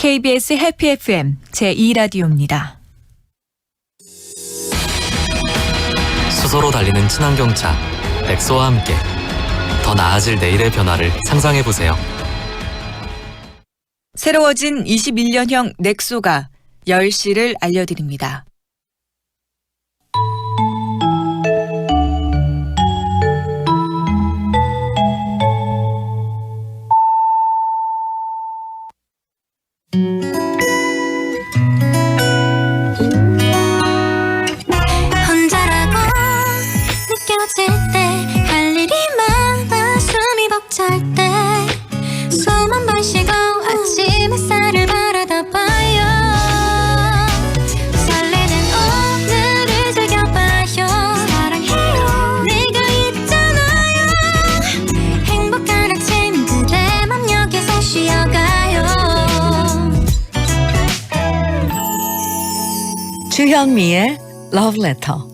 KBS 해피 FM 제2라디오입니다. 수소로 달리는 친환경차 엑소와 함께 더 나아질 내일의 변화를 상상해 보세요. 새로워진 21년형 넥소가 10시를 알려드립니다. 느껴질 때 할 일이 많아 숨이 벅찰 때. 숨 한 번 쉬고 아침 햇살을 바라다 봐요. 설레는 오늘을 즐겨봐요. 사랑해요. 내가 있잖아요. 행복한 아침 그대 맘 여기서 쉬어가요. 주현미의 Love Letter.